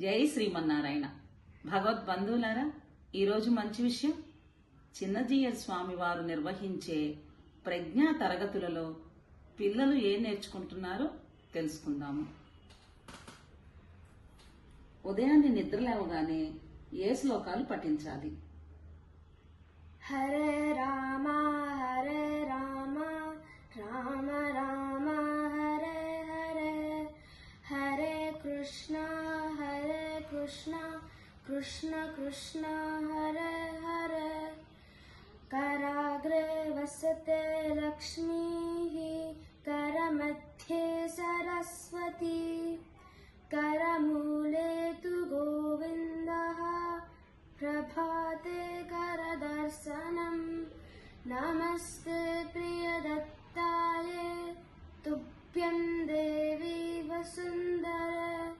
జై శ్రీమన్నారాయణ. భగవద్ బంధువులారా ఈరోజు మంచి విషయం. చిన్నజీయర్ స్వామి వారు నిర్వహించే ప్రజ్ఞా తరగతులలో పిల్లలు ఏం నేర్చుకుంటున్నారో తెలుసుకుందాము. ఉదయాన్నే నిద్ర లేవగానే ఏ శ్లోకాలు పఠించాలి? హరే రామ హరే రామ రామ. कृष्ण कृष्ण कृष्ण हरे हरे। कराग्रे वसते लक्ष्मीः करमध्ये सरस्वती। करमूले तु गोविन्दः प्रभाते करदर्शनं। नमस्ते प्रियदत्ताय तुभ्यं देवी वसुन्दर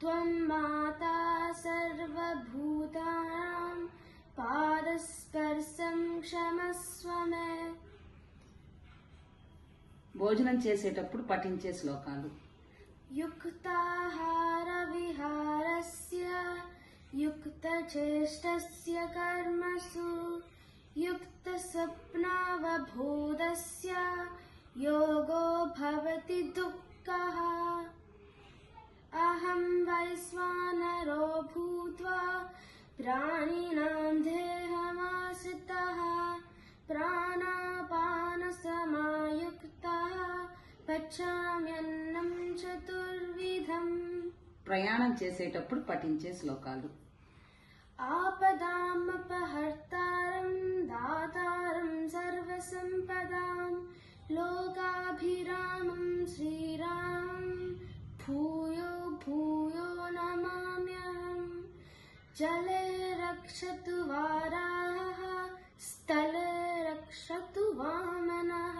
त्वं माता सर्वभूतानां पादस्पर्शं क्षमस्व मे భోజనం చేసేటప్పుడు పఠించే శ్లోకాలు युक्ताहारविहारस्य युक्तचेष्टस्य कर्मसु युक्तस्वप्नावबोधस्य योगो भवति दुःखः अहं प्राणिनां देहमाश्रितः प्राणापानसमायुक्तः पचाम्यन्नं चतुर्विधम् ప్రయాణం చేసేటప్పుడు పఠించే శ్లోకాలు आपदामपहर्तारं दातारं सर्वसम्पदां लोकाभिरामं श्रीरामं भूयो भूयो नमाम्यहम् जले रक्षतु वाराः स्थले रक्षतु वामनः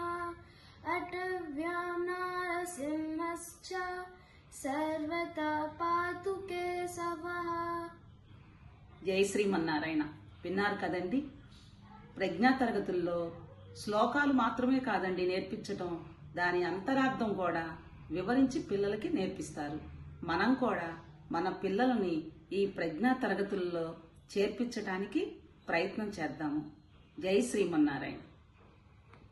अटव्यां नारसिंहश्च सर्वता पातु केशवः జై శ్రీమన్నారాయణ విన్నారు కదండి ప్రజ్ఞా తరగతుల్లో శ్లోకాలు మాత్రమే కాదండి నేర్పించటం దాని అంతరార్థం కూడా వివరించి పిల్లలకి నేర్పిస్తారు మనం కూడా మన పిల్లలని ఈ ప్రజ్ఞా తరగతుల్లో చేర్పించటానికి ప్రయత్నం చేద్దాము. జై శ్రీమన్నారాయణ.